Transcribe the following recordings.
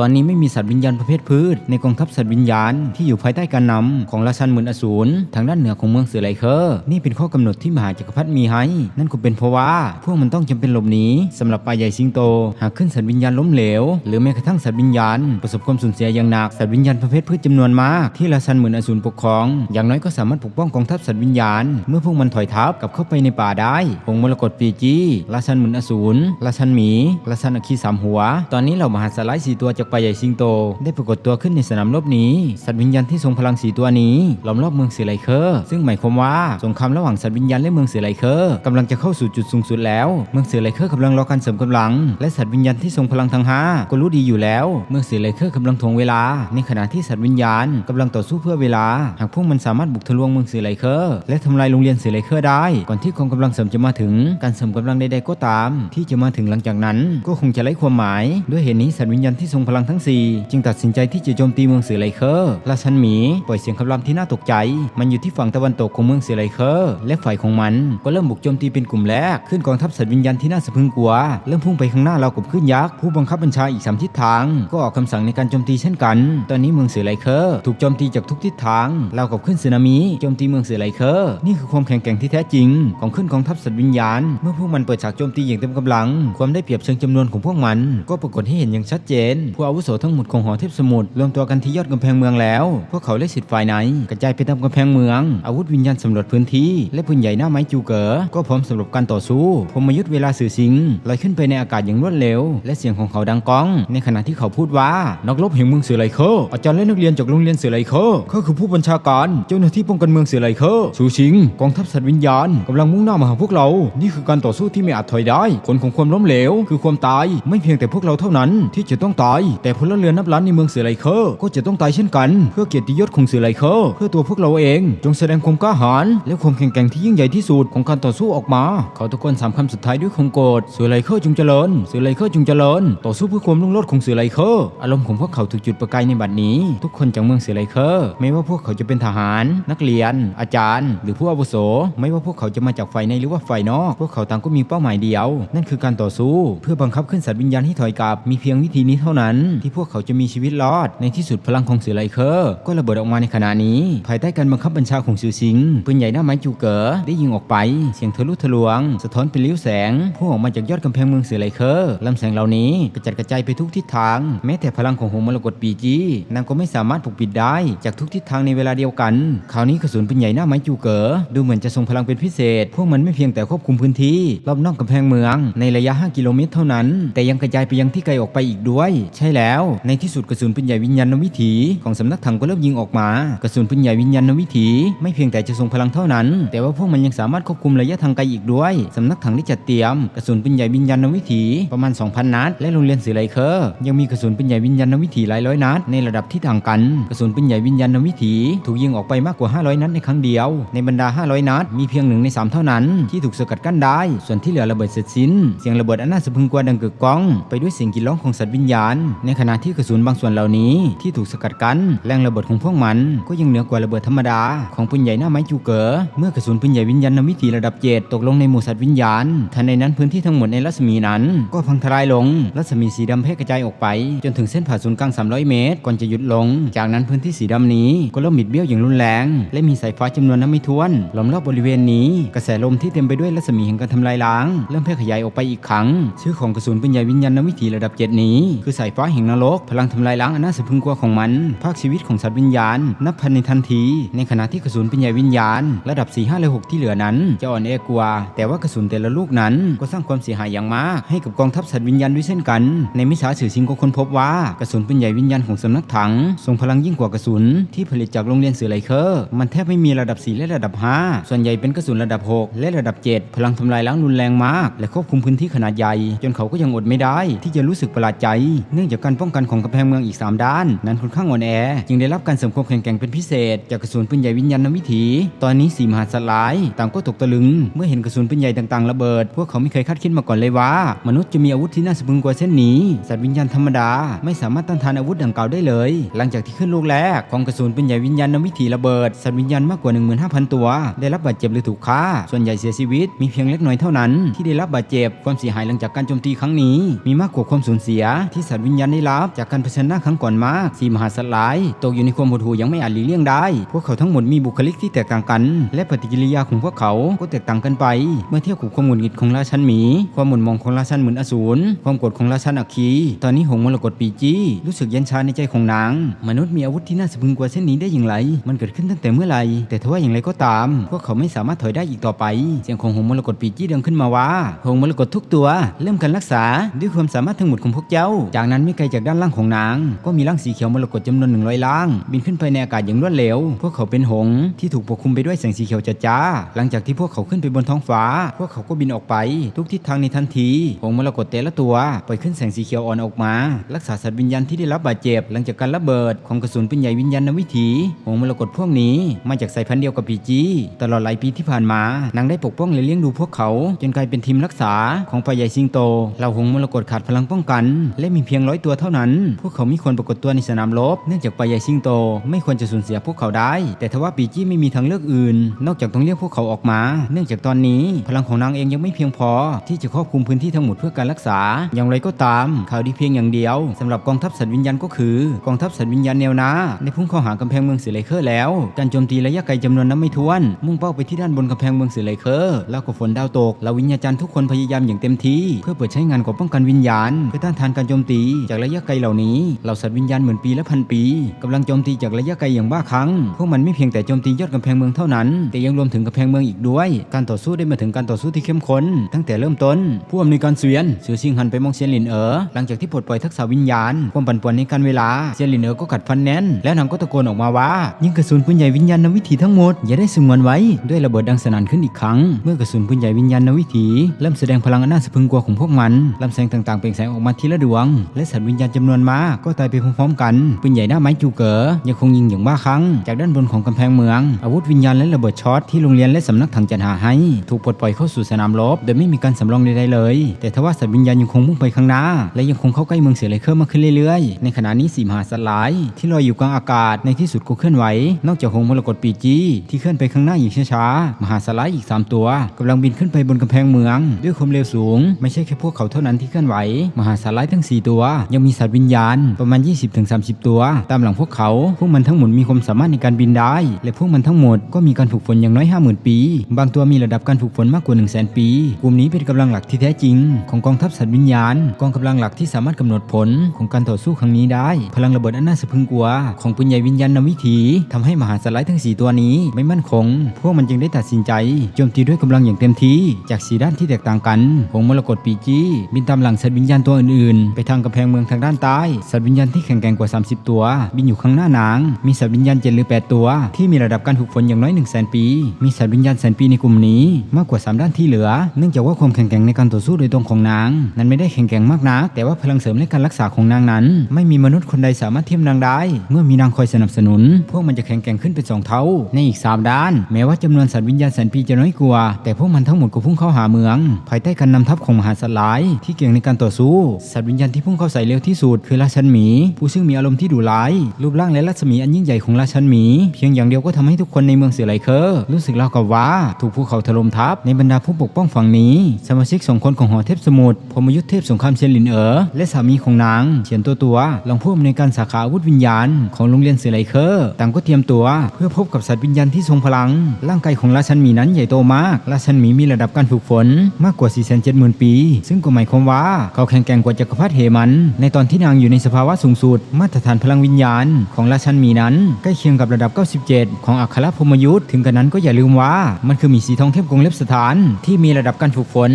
ตอนนี้ไม่มีสัตว์วิญญาณประเภทพืช ในกองทัพสัตว์วิญญาณที่อยู่ภายใต้การนำของราชันหมื่นอสูรทางด้านเหนือของเมืองเสือไหลเคอร์นี่เป็นข้อกำหนดที่มหาจักรพรรดิมีให้ นั่นก็เป็นเพราะว่า พวกมันต้องจำเป็นหลบหนีสำหรับปลาใหญ่สิงโต หากขึ้นสัตว์วิญญาณล้มเหลว หรือแม้กระทั่งสัตว์วิญญาณ ประสบความสูญเสียอย่างหนักสัตว์วิญญาณประเภทพืชจำนวนมากที่ราชันหมื่นอสูรปกครอง อย่างน้อยก็สามารถปกป้องกองทัพสัตว์วิญญาณ เมื่อพวกมันถอยทัพกลับเข้าไปในป่าได้หงมรกตปีจีราชันหมื่นอสูรราชันหมีราชันอคีสามหัว ตอนนี้เหล่ามหาสไลด์สี่ตัวจากปลาใหญ่สิงโต ได้ปรากฏตัวขึ้นในสนามรบนี้ สัตว์วิญญาณที่ทรงพลังสีตัวนี้ล้อมรอบเมืองเสือไลเคอร์ซึ่งหมายความว่าสงครามระหว่างสัตว์วิญญาณและเมืองเสือไลเคอร์กำลังจะเข้าสู่จุดสูงสุดแล้ว เมืองเสือไลเคอร์กำลังรอการเสริมกำลัง และสัตว์วิญญาณที่ทรงพลังทั้งห้าก็รู้ดีอยู่แล้ว เมืองเสือไลเคอร์กำลังทวงเวลา ในขณะที่สัตว์วิญญาณกำลังต่อสู้เพื่อเวลา หากพวกมันสามารถบุกทะลวงเมืองเสือไลเคอร์และทำลายโรงเรียนเสือไลเคอร์ได้ ก่อนที่กองกำลังเสริมจะมาถึงการเสริมกำลังใดๆก็ตาม ที่จะมาถึงหลังจากนั้น ก็คงจะไร้ความหมาย ด้วยเหตุนี้สัตว์วิญญาณที่ทรงพลังทั้งสี่จึงตัดสินใจที่จะโจมตีเมืองเสือไลเคอร์ราชันหมีปล่อยเสียงคำรามที่น่าตกใจ มันอยู่ที่ฝั่งตะวันตกของเมืองเสือไลเคอร์และฝ่ายของมันก็เริ่มบุกโจมตีเป็นกลุ่มแรกขึ้นกองทัพสัตว์วิญญาณที่น่าสะพรึงกลัวเริ่มพุ่งไปข้างหน้าเรากับขึ้นยักษ์ผู้บังคับบัญชาอีกสามทิศทาง ก็ออกคำสั่งในการโจมตีเช่นกัน ตอนนี้เมืองเสือไลเคอร์ถูกโจมตีจากทุกทิศทางเรากับขึ้นสึนามิโจมตีเมืองเสือไลเคอร์นี่คือความแข็งแกร่งที่แท้จริง ของขึ้นกองทัพสัตว์วิญญาณ เมื่อพวกมันเปิดฉากโจมตีอย่างเต็มกำลัง ความได้เปรียบเชิงจำนวนของพวกมัน ก็ปรากฏให้เห็นอย่างชัดเจนผู้อาวุโสทั้งหมดของหอเทพสมุทรรวมตัวกันที่ยอดกำแพงเมืองแล้ว พวกเขาได้สิทธิ์ฝ่ายไหนกระจายไปตามกำแพงเมือง อาวุธวิญญาณสำรวจพื้นที่ และปืนใหญ่หน้าไม้จูเก๋อก็พร้อมสำหรับการต่อสู้พมยุทธเวลาสื่อสิงลอยขึ้นไปในอากาศอย่างรวดเร็ว และเสียงของเขาดังก้อง ในขณะที่เขาพูดว่านักรบแห่งเมืองเสือไลเคอร์อาจารย์และนักเรียนจากโรงเรียนเสือไลเคอร์เขาคือผู้บัญชาการเจ้าหน้าที่ป้องกันเมืองเสือไลเคอร์สูชิงกองทัพสัตว์วิญญาณกำลังมุ่งหน้ามาหาพวกเรา นี่คือการต่อสู้ที่ไม่อาจถอยได้ผลของความล้มเหลว คือความตายไม่เพียงแต่พวกเราเท่านั้นที่จะต้องตายแต่พลเรือนนับล้านในเมืองเสือไลเคอร์ก็จะต้องตายเช่นกัน เพื่อเกียรติยศของเสือไลเคอร์เพื่อตัวพวกเราเอง จงแสดงความกล้าหาญและความแข็งแกร่งที่ยิ่งใหญ่ที่สุดของการต่อสู้ออกมา เขาตะโกนสามคำสุดท้ายด้วยคงโกรธเสือไลเคอร์จงเจริญเสือไลเคอร์จงเจริญ ต่อสู้เพื่อความรุ่งโรจน์ของเสือไลเคอร์อารมณ์ของพวกเขาถูกจุดประกายในบัดนี้ ทุกคนจากเมืองเสือไลเคอร์ไม่ว่าพวกเขาจะเป็นทหาร นักเรียน อาจารย์ หรือผู้อาวุโส ไม่ว่าพวกเขาจะมาจากฝ่ายในหรือว่าฝ่ายนอก พวกเขาต่างก็มีเป้าหมายเดียว นั่นคือการต่อสู้ เพื่อบังคับขึ้นสัตว์วิญญาณให้ถอยกลับมีเพียงวิธีนี้เท่านั้นที่พวกเขาจะมีชีวิตรอด ในที่สุดพลังของเสือไลเคอร์ก็ระเบิดออกมาในขณะนี้ ภายใต้การบังคับบัญชาของสือสิงปืนใหญ่หน้าไม้จูเก๋อได้ยิงออกไป เสียงทะลุทะลวง สะท้อนเป็นริ้วแสงพุ่งออกมาจากยอดกำแพงเมืองเสือไลเคอร์ลำแสงเหล่านี้กระจัดกระจายไปทุกทิศทาง แม้แต่พลังของหงมรกตปีจีนางก็ไม่สามารถปกปิดได้จากทุกทิศทางในเวลาเดียวกัน คราวนี้กระสุนปืนใหญ่หน้าไม้จูเก๋อดูเหมือนจะทรงพลังเป็นพิเศษ พวกมันไม่เพียงแต่ควบคุมพื้นที่รอบนอกกำแพงเมือง ในระยะ 5 กิโลเมตรเท่านั้น แต่ยังกระจายไปยังที่ไกลออกไปอีกด้วย ใช่แล้ว ในที่สุดกระสุนปืนใหญ่วิญญาณวิถีของสำนักถังก็เริ่มยิงออกมา กระสุนปืนใหญ่วิญญาณวิถี ไม่เพียงแต่จะทรงพลังเท่านั้น แต่ว่าพวกมันยังสามารถควบคุมระยะทางไกลอีกด้วยสำนักถังได้จัดเตรียมกระสุนปืนใหญ่วิญญาณวิถีประมาณ 2,000 นัด และโรงเรียนสื่อไลเคอร์ยังมีกระสุนปืนใหญ่วิญญาณวิถีหลายร้อยนัดในระดับที่ต่างกัน กระสุนปืนใหญ่วิญญาณวิถีถูกยิงออกไปมากกว่า 500 นัดในครั้งเดียว ในบรรดา 500 นัดมีเพียงหนึ่งในสามเท่านั้น ที่ถูกสกัดกั้นได้ ส่วนที่เหลือระเบิดเสร็จสิ้น เสียงระเบิดอันน่าสะพรึงกลัวดังกึกก้อง ไปด้วยเสียงกรีดร้องของสัตว์วิญญาณในขณะที่กระสุนบางส่วนเหล่านี้ที่ถูกสกัดกั้นแรงระเบิดของพวกมันก็ยังเหนือกว่าระเบิดธรรมดาของปืนใหญ่หน้าไม้จูเก๋อเมื่อกระสุนปืนใหญ่วิญญาณนวิถีระดับเจ็ดตกลงในหมู่สัตว์วิญญาณทันในนั้นพื้นที่ทั้งหมดในรัศมีนั้น ก็พังทลายลง รัศมีสีดำแพร่กระจายออกไป จนถึงเส้นผ่าศูนย์กลาง 300 เมตร ก่อนจะหยุดลง จากนั้นพื้นที่สีดำนี้ก็เริ่มบิดเบี้ยวอย่างรุนแรง และมีสายฟ้าจำนวนนับไม่ถ้วนล้อมรอบบริเวณนี้กระแสลมที่เต็มไปด้วยรัศมีแห่งการทำลายล้าง เริ่มแพร่ขยายออกไปอีกครั้ง ชื่อของกระสุนปืนใหญ่วิญญาณวิถีระดับเจ็ดนี้คือสายฟ้าแห่งนรก พลังทำลายล้างอันน่าสะพรึงกลัวของมัน ภาคชีวิตของสัตว์วิญญาณ นับพันในทันที ในขณะที่กระสุนปืนใหญ่วิญญาณ ระดับ 4 5และ6ที่เหลือนั้น จะอ่อนแอกว่า แต่ว่ากระสุนแต่ละลูกนั้นก็สร้างความเสียหายอย่างมาก ให้กับกองทัพสัตว์วิญญาณด้วยเช่นกัน ในมิชาสื่อสิงก็ค้นพบว่ากระสุนปืนใหญ่วิญญาณของสำนักถังทรงพลังยิ่งกว่ากระสุนที่ผลิตจากโรงเรียนสื่อไลเคอร์มันแทบไม่มีระดับ 4 และระดับ 5 ส่วนใหญ่เป็นกระสุนระดับ 6 และระดับ 7 พลังทำลายล้างรุนแรงมาก และควบคุมพื้นที่ขนาดใหญ่ จนเขาก็ยังอดไม่ได้ ที่จะรู้สึกประหลาดใจเนื่องจากจากการป้องกันของกำแพงเมืองอีก 3 ด้าน นั้นค่อนข้างอ่อนแอ จึงได้รับการเสริมความแข็งแกร่งเป็นพิเศษ จากกระสุนปืนใหญ่วิญญาณวิถี ตอนนี้สีมหาสัตว์ร้ายต่างก็ตกตะลึง เมื่อเห็นกระสุนปืนใหญ่ต่างๆระเบิด พวกเขาไม่เคยคาดคิดมาก่อนเลยว่า มนุษย์จะมีอาวุธที่น่าสะพรึงกว่าเช่นนี้สัตว์วิญญาณธรรมดาไม่สามารถต้านทานอาวุธดังกล่าวได้เลย หลังจากที่ขึ้นลูกแรกของกระสุนปืนใหญ่วิญญาณวิถีระเบิดสัตว์วิญญาณมากกว่า 15,000 ตัว ได้รับบาดเจ็บหรือถูกฆ่า ส่วนใหญ่เสียชีวิต มีเพียงเล็กน้อยเท่านั้น ที่ได้รับบาดเจ็บความเสียหายหลังจากการโจมตีครั้งนี้ มีมากกว่าความสูญเสียที่สัตว์วิญญาณได้รับจากการเผชิญหน้าครั้งก่อนมากสีมหาสัตว์ร้ายตกอยู่ในความหดหู่ยังไม่อาจหลีกเลี่ยงได้ พวกเขาทั้งหมดมีบุคลิกที่แตกต่างกัน และปฏิกิริยาของพวกเขาก็แตกต่างกันไป เมื่อเทียบกับความหงุดหงิดของราชันหมี ความหม่นมองของราชันเหมือนอสูรความโกรธของราชันอัคคีตอนนี้หงมรกตปีจี้รู้สึกเย็นชาในใจของนาง มนุษย์มีอาวุธที่น่าสะพึงกว่าเช่นนี้ได้อย่างไร มันเกิดขึ้นตั้งแต่เมื่อไหร่แต่ทว่าอย่างไรก็ตาม พวกเขาไม่สามารถถอยได้อีกต่อไป เสียงของหงมรกตปีจี้ดังขึ้นมาว่าหงมรกตทุกตัว เริ่มการรักษาด้วยความสามารถทั้งหมดของพวกเจ้า จากนั้นไม่ไกลจากด้านล่างของนาง ก็มีร่างสีเขียวมรกตจำนวนหนึ่งร้อยล่าง บินขึ้นไปในอากาศอย่างรวดเร็ว พวกเขาเป็นหงที่ถูกปกคลุมไปด้วยแสงสีเขียวจ้าจ้า หลังจากที่พวกเขาขึ้นไปบนท้องฟ้า พวกเขาก็บินออกไป ทุกทิศทางในทันที หงมรกตแต่ละตัวปล่อยขึ้นแสงสีเขียวอ่อนออกมา รักษาสัตว์วิญญาณที่ได้รับบาดเจ็บ หลังจากการระเบิดของกระสุนปืนใหญ่วิญญาณวิถีหงมรกตพวกนี้มาจากสายพันธุ์เดียวกับปีจีตลอดหลายปีที่ผ่านมานางได้ปกป้องและเลี้ยงดูพวกเขาจนกลายเป็นทีมรักษาของฝ่ายใหญ่สิงโตเหล่าหงมรกตขาดพลังป้องกัน และมีเพียงร้อยตัวเท่านั้น พวกเขาไม่ควรปรากฏตัวในสนามรบ เนื่องจากฝ่ายใหญ่สิงโต ไม่ควรจะสูญเสียพวกเขาได้ แต่ทว่าปีจี้ไม่มีทางเลือกอื่น นอกจากต้องเรียกพวกเขาออกมา เนื่องจากตอนนี้ พลังของนางเองยังไม่เพียงพอ ที่จะครอบคลุมพื้นที่ทั้งหมดเพื่อการรักษา อย่างไรก็ตาม ข่าวดีเพียงอย่างเดียวสำหรับกองทัพสัตว์วิญญาณก็คือกองทัพสัตว์วิญญาณแนวหน้าได้พุ่งเข้าหากำแพงเมืองเสือไลเคอร์แล้ว การโจมตีระยะไกลจำนวนนับไม่ถ้วน มุ่งเป้าไปที่ด้านบนกำแพงเมืองเสือไลเคอร์แล้วก็ฝนดาวตกเหล่าวิญญาจารย์ทุกคนพยายามอย่างเต็มที่ เพื่อเปิดใช้งานของป้องกันวิญญาณเพื่อต้านทานการโจมตีจากระยะไกลเหล่านี้เหล่าสัตว์วิญญาณหมื่นปีและพันปีกำลังโจมตีจากระยะไกลอย่างบ้าคลั่งพวกมันไม่เพียงแต่โจมตียอดกำแพงเมืองเท่านั้น แต่ยังรวมถึงกำแพงเมืองอีกด้วย การต่อสู้ได้มาถึงการต่อสู้ที่เข้มข้นตั้งแต่เริ่มต้น ผู้อำนวยการเซียนเสือซิงหันไปมองเซียนหลินเอ๋อหลังจากที่ปลดปล่อยทักษะวิญญาณความปั่นป่วนในการเวลาเซียนหลินเอ๋อก็กัดฟันแน่นแล้วนางก็ตะโกนออกมาว่า ยิงกระสุนปืนใหญ่วิญญาณวิถีทั้งหมดอย่าได้สงวนไว้ด้วยระเบิดดังสนั่นขึ้นอีกครั้ง เมื่อกระสุนปืนใหญ่วิญญาณวิถีเริ่มแสดงพลังอันน่าสะพรึงกลัวของพวกมันลำแสงต่างๆเปล่งแสงออกมาทีละดวง และสัตววิญญาณจำนวนมากก็ตายไปพร้อมๆกันปืนใหญ่หน้าไม้จูเก๋อยังคงยิงอย่างบ้าคลั่งจากด้านบนของกำแพงเมือง อาวุธวิญญาณและระเบิดช็อตที่โรงเรียนและสำนักถังจัดหาให้ ถูกปลดปล่อยเข้าสู่สนามรบโดยไม่มีการสำรองใดๆเลย แต่ทว่าสัตว์วิญญาณยังคงมุ่งไปข้างหน้า และยังคงเข้าใกล้เมืองเสือไลเคอร์มากขึ้นเรื่อยๆ ในขณะนี้สีมหาสัตว์หลายที่ลอยอยู่กลางอากาศในที่สุดก็เคลื่อนไหว นอกจากหงมรกตปีจีที่เคลื่อนไปข้างหน้าอย่างช้าๆมหาสัตว์หลายอีกสามตัวกำลังบินขึ้นไปบนกำแพงเมือง ด้วยความเร็วสูง ไม่ใช่แค่พวกเขาเท่านั้นที่เคลื่อนไหว มหาสัตว์หลายทั้งสี่ตัวยังมีสัตว์วิญญาณประมาณ 20-30 ตัว ตามหลังพวกเขา พวกมันทั้งหมดมีความสามารถในการบินได้ และพวกมันทั้งหมดก็มีการฝึกฝนอย่างน้อย 50,000 ปี บางตัวมีระดับการฝึกฝนมากกว่า 1 0 0 0 0 0 ปี กลุ่มนี้เป็นกำลังหลักที่แท้จริง ของกองทัพสัตว์วิญญาณ กองกำลังหลักที่สามารถกำหนดผลของการต่อสู้ครั้งนี้ได้ พลังระเบิดอันน่าสะพรึงกลัว ของปืนใหญ่วิญญาณนำวิถีทำให้มหาสไลด์ทั้ง 4 ตัวนี้ไม่มั่นคง พวกมันจึงได้ตัดสินใจโจมตีด้วยกำลังอย่างเต็มที่จากสีด้านที่แตกต่างกันหงมรกตปีจีบินตามหลังสัตว์วิญญาณตัวอื่นๆ ไปทางกำแพงเมืองทางด้านใต้ สัตว์วิญญาณที่แข็งแกร่งกว่า 30 ตัว บินอยู่ข้างหน้านาง มีสัตว์วิญญาณเจ็ดหรือ 8 ตัว ที่มีระดับการฝึกฝนอย่างน้อย1 0 0 0 0แปี มีสัตว์วิญญาณแสนปีในกลุ่มนี้ มากกว่า 3 ด้านที่เหลือ เนื่องจากว่าความแข็งแกร่งในการต่อสู้โดยตรงของนาง นั้นไม่ได้แข็งแกร่งมากนัก แต่ว่าพลังเสริมและการรักษาของนางนั้น ไม่มีมนุษย์คนใดสามารถเทียมนางได้ เมื่อมีนางคอยสนับสนุน พวกมันจะแข็งแกร่งขึ้นเป็นสองเท่า ในอีก 3 ด้าน แม้ว่าจำนวนสัตว์วิญญาณแสนปีจะน้อยกว่า แต่พวกมันทั้งหมดก็พุ่งเข้าหาเมือง ภายใต้การนำทัพของมหาสัตว์หลาย ที่เก่งในการต่อสู้ สัตว์วิญญาณที่พุ่งเข้าใส่เร็วที่สุดคือราชันหมี ผู้ซึ่งมีอารมณ์ที่ดุร้าย รูปร่างและรัศมีอันยิ่งใหญ่ของราชันหมี เพียงอย่างเดียวก็ทำให้ทุกคนในเมืองเสือไหลเคอร์รู้สึกราวกับว่าถูกภูเขาถล่มทับในบรรดาผู้ปกป้องฝั่งนี้ สมาชิกสองคนของหอเทพสมุทรพมยุทธเทพสงครามเชนหลินเอ๋อและสามีของนางเฉียนตัวตัวรองผู้อำนวยการสาขาอาวุธวิญญาณ ของโรงเรียนเสือไหลเคอร์ต่างก็เตรียมตัว เพื่อพบกับสัตว์วิญญาณที่ทรงพลัง ร่างกายของราชันหมีนั้นใหญ่โตมาก ราชันหมีมีระดับการฝึกฝนมากกว่า470,000 ปี ซึ่งก็หมายความว่าเขาแข็งแกร่งกว่าจักรพรรดิเหมันในตอนที่นางอยู่ในสภาวะสูงสุด มาตรฐานพลังวิญญาณ ของราชันหมีนั้นใกล้เคียงกับระดับ 97 ของอัครพมยุทธ์ถึงกระนั้นก็อย่าลืมว่า มันคือหมีสีทองเทพกรงเล็บสถาน ที่มีระดับการฝึกฝน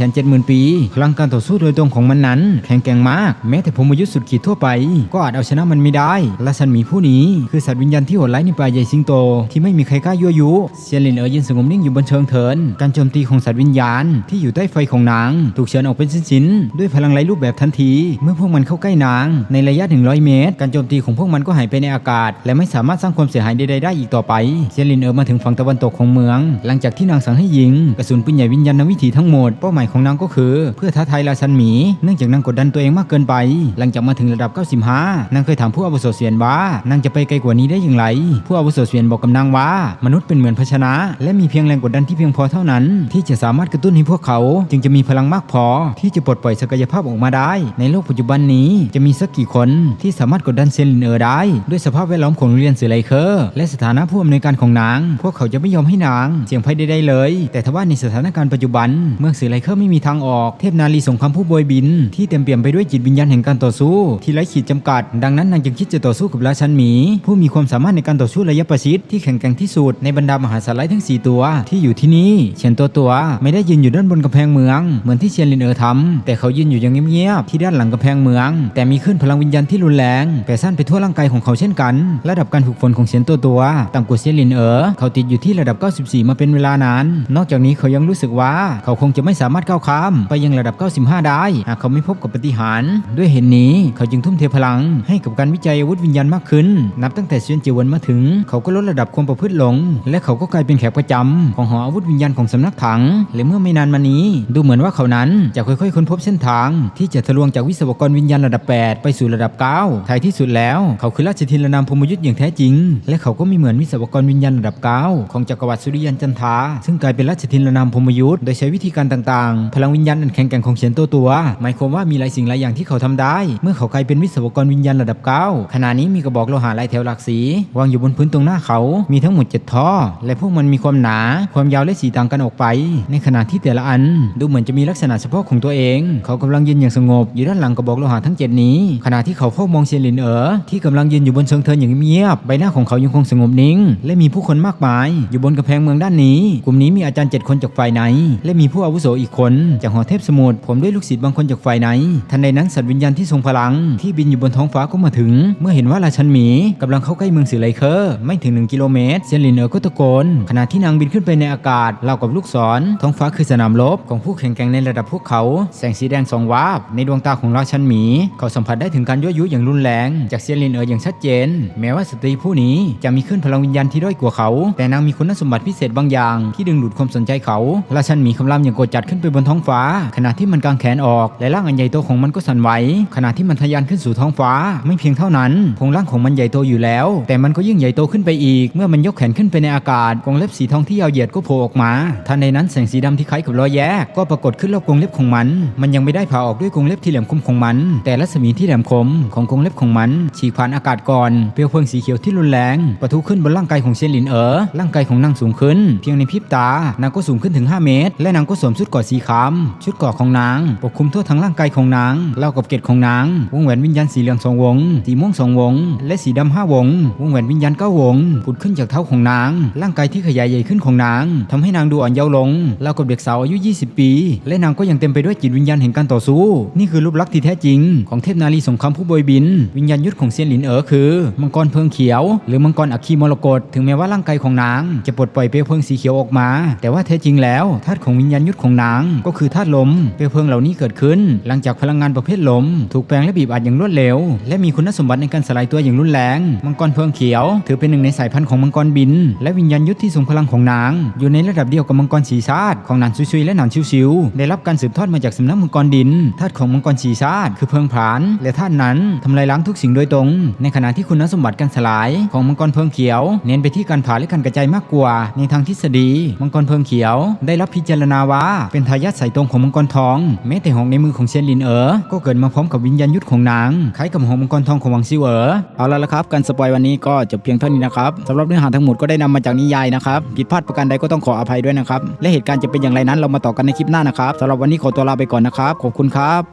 470,000 ปี พลังการต่อสู้โดยตรงของมันนั้น แข็งแกร่งมาก แม้แต่พมยุทธ์สุดขีดทั่วไป ก็อาจเอาชนะมันไม่ได้ราชันหมีผู้นี้ คือสัตว์วิญญาณที่โหดร้ายในป่าใหญ่สิงโต ที่ไม่มีใครกล้ายั่วยุเซียนลินเอ๋อยืนสงบนิ่งอยู่บนเชิงเทิน การโจมตีของสัตว์วิญญาณ ที่อยู่ใต้ไฟของนาง ถูกเชิญออกเป็นชิ้นๆด้วยพลังไร้รูปแบบทันทีเมื่อพวกวกมันเข้าใกล้นาง ในระยะถึงร้อยเมตร การโจมตีของพวกมันก็หายไปในอากาศ และไม่สามารถสร้างความเสียหายใดๆได้อีกต่อไปเซลินเอ๋อมาถึงฝั่งตะวันตกของเมือง หลังจากที่นางสั่งให้ยิง กระสุนปืนใหญ่วิญญาณวิถีทั้งหมดเป้าหมายของนางก็คือ เพื่อท้าทายราชันหมี เนื่องจากนางกดดันตัวเองมากเกินไป หลังจากมาถึงระดับ 95 นางเคยถามผู้อาวุโสเซียนว่านางจะไปไกลกว่านี้ได้อย่างไร ผู้อาวุโสเซียนบอกกับนางว่ามนุษย์เป็นเหมือนภาชนะ และมีเพียงแรงกดดันที่เพียงพอเท่านั้น ที่จะสามารถกระตุ้นให้พวกเขา จึงจะมีพลังมากพอที่จะปลดปล่อยศักยภาพออกมาได้ ในโลกปัจจุบันันนี้จะมีสักกี่คนที่สามารถกดดันเซนลินเออร์ได้ ด้วยสภาพแวดล้อมของโรงเรียนสื่อไลเคอร์ และสถานะผู้อำนวยการของนาง พวกเขาจะไม่ยอมให้นางเสี่ยงภัยใดๆเลย แต่ทว่าในสถานการณ์ปัจจุบัน เมื่อสื่อไลเคอร์ไม่มีทางออกเทพนาลีส่งครามผู้โบยบิน ที่เต็มเปี่ยมไปด้วยจิตวิญญาณแห่งการต่อสู้ ที่ไร้ขีดจำกัด ดังนั้นนางจึงคิดจะต่อสู้กับราชันหมี ผู้มีความสามารถในการต่อสู้ระยะประชิดที่แข็งแกร่งที่สุดในบรรดามหาสาไลทั้ง 4 ตัว ที่อยู่ที่นี่เฉียนตัวตัวไม่ได้ยืนอยู่ด้านบนกำแพงเมืองเหมือนที่เชียนลินเออทำแต่เขายืนอยู่อย่างเงียบๆที่ด้านหลังกำแพงเมือง แต่มีขึ้นพลังวิญญาณที่รุนแรงแผ่ซ่านไปทั่วร่างกายของเขาเช่นกัน ระดับการฝึกฝนของเชียนตัวตัวต่ำกว่าเชียนลินเอ๋อเขาติดอยู่ที่ระดับ 94 มาเป็นเวลานาน นอกจากนี้เขายังรู้สึกว่า เขาคงจะไม่สามารถก้าวข้าม ไปยังระดับ 95 ได้ หากเขาไม่พบกับปฏิหาร ด้วยเหตุนนี้เขาจึงทุ่มเทพลัง ให้กับการวิจัยอาวุธวิญญาณมากขึ้น นับตั้งแต่เซียนเจวันมาถึง เขาก็ลดระดับความประพฤติลง และเขาก็กลายเป็นแขกประจำของหออาวุธวิญญาณของสำนักถังและเมื่อไม่นานมานี้ ดูเหมือนว่าเขานั้นจะค่อยๆค้นพบเส้นทาง ที่จะทะลวงจากวิศวกรวิญญาณระดับ 8 ไปสู่ระดับ9ท้ายที่สุดแล้ว เขาคือราชธินนามพมยุทธ์อย่างแท้จริง และเขาก็ไม่เหมือนวิศวกรวิญญาณระดับ9ของจักรวรรดิสุริยันจันทา ซึ่งกลายเป็นราชธินนามพมยุทธ์โดยใช้วิธีการต่างๆ พลังวิญญาณอันแข็งแกร่งของเฉียนตัวตัว หมายความว่ามีหลายสิ่งหลายอย่างที่เขาทำได้ เมื่อเขากลายเป็นวิศวกรวิญญาณระดับ9ขณะนี้มีกระบอกโลหะลายแถวหลากสี วางอยู่บนพื้นตรงหน้าเขา มีทั้งหมด 7 ท่อ และพวกมันมีความหนา ความยาวและสีต่างกันออกไป ในขณะที่แต่ละอัน ดูเหมือนจะมีลักษณะเฉพาะของตัวเอง เขากำลังยืนอย่างสงบอยู่ด้านหลังกระบอกโลหะทั้ง7นี้ ขณะที่เขาเฝ้ามองเซียนหลินเอ๋อที่กำลังยืนอยู่บนเชิงเทินอย่างเงียบใบหน้าของเขายังคงสงบนิ่ง และมีผู้คนมากมาย อยู่บนกำแพงเมืองด้านนี้ กลุ่มนี้มีอาจารย์7คนจากฝ่ายไหน และมีผู้อาวุโสอีกคน จากหอเทพสมุทรผมด้วยลูกศิษย์บางคนจากฝ่ายไหนทันใดนั้นสัตว์วิญญาณที่ทรงพลัง ที่บินอยู่บนท้องฟ้าก็มาถึง เมื่อเห็นว่าราชันหมีกำลังเข้าใกล้เมืองสือไลเคอร์ไม่ถึง 1 กิโลเมตรเซียนหลินเอ๋อก็ตะโกนขณะที่นางบินขึ้นไปในอากาศราวกับลูกศรท้องฟ้าคือสนามรบของผู้แข่งแกร่งในระดับพวกเขา แสงสีแดงสองวาบในดวงตาของราชันหมีเขาสัมผัสได้ถึงการยั่วยุอย่างรุนแรง จากเซียนลินเอ๋ออย่างชัดเจน แม้ว่าสตรีผู้นี้จะมีขึ้นพลังวิญญาณที่ด้อยกว่าเขา แต่นางมีคุณสมบัติพิเศษบางอย่าง ที่ดึงดูดความสนใจเขาราชันหมีคำรามอย่างโกรธจัดขึ้นไปบนท้องฟ้า ขณะที่มันกางแขนออก และร่างอันใหญ่โตของมันก็สั่นไหวขณะที่มันทะยานขึ้นสู่ท้องฟ้า ไม่เพียงเท่านั้นโครงร่างของมันใหญ่โตอยู่แล้ว แต่มันก็ยิ่งใหญ่โตขึ้นไปอีก เมื่อมันยกแขนขึ้นไปในอากาศกรงเล็บสีทองที่ยาวเหยียดก็โผล่ออกมาทันใดนั้นแสงสีดำที่คล้ายกับรอยแยก ก็ปรากฏขึ้นรอบกรงเล็บของมัน มันยังไม่ได้ผ่าออกด้วยกรงเล็บที่แหลมคมของมันแต่รัศมีที่แหลมคมของกรงเล็บของมัน ฉีกผ่านอากาศก่อน เปลวเพลิงสีเขียวที่รุนแรงปะทุขึ้นบนร่างกายของเซียนหลินเอ๋อร่างกายของนางสูงขึ้น เพียงในพริบตานางก็สูงขึ้นถึง 5 เมตร และนางก็สวมชุดเกาะสีขาวชุดเกาะของนางปกคลุมทั่วทั้งร่างกายของนางเล่ากับเกศของนาง วงแหวนวิญญาณสีเหลืองสองวง สีม่วงสองวง และสีดำห้าวง วงแหวนวิญญาณเก้าวงผุดขึ้นจากเท้าของนาง ร่างกายที่ขยายใหญ่ขึ้นของนางทำให้นางดูอ่อนเยาว์ลงเล่ากับเด็กสาวอายุ 20 ปี และนางก็ยังเต็มไปด้วยจิตวิญญาณแห่งการต่อสู้ นี่คือรูปลักษณ์ที่แท้จริง ของเทพนารีสงครามผู้โบยบิน วิญญาณยุทธของเซียนหลินเอ๋อคือมังกรเพลิงเขียว หรือมังกรอัคคีมรกตถึงแม้ว่าร่างกายของนาง จะปลดปล่อยเปลวเพลิงสีเขียวออกมา แต่ว่าแท้จริงแล้วธาตุของวิญญาณยุทธของนาง ก็คือธาตุลมเปลวเพลิงเหล่านี้เกิดขึ้น หลังจากพลังงานประเภทลม ถูกแปลงและบีบอัดอย่างรวดเร็ว และมีคุณสมบัติในการสลายตัวอย่างรุนแรงมังกรเพลิงเขียว ถือเป็นหนึ่งในสายพันธุ์ของมังกรบิน และวิญญาณยุทธที่ทรงพลังของนาง อยู่ในระดับเดียวกับมังกรสีชาติของหนานซุยๆและหนานชิวๆได้รับการสืบทอดมาจากสำนักมังกรดินธาตุของมังกรสีชาติคือเพลิงผลาญและธาตุนั้นทำลายล้างทุกสิ่งโดยตรง ในขณะที่คุณสมบัติการสลาย ของมังกรเพลิงเขียว เน้นไปที่การผ่าและการกระจายมากกว่า ในทางทฤษฎี มังกรเพลิงเขียว ได้รับพิจารณาว่าเป็นทายาทสายตรงของมังกรทอง แม้แต่หอกในมือของเซียนลินเอ๋อก็เกิดมาพร้อมกับวิญญาณยุทธของนางคล้ายกับหอกมังกรทองของวังซิวเอ๋อเอาละละครับการสปอยวันนี้ก็จบเพียงเท่านี้นะครับสำหรับเนื้อหาทั้งหมดก็ได้นำมาจากนิยายนะครับผิดพลาดประการใดก็ต้องขออภัยด้วยนะครับและเหตุการณ์จะเป็นอย่างไรนั้นเรามาต่อกันในคลิปหน้านะครับสำหรับวันนี้ขอตัวลาไปก่อนนะครับขอบคุณครับ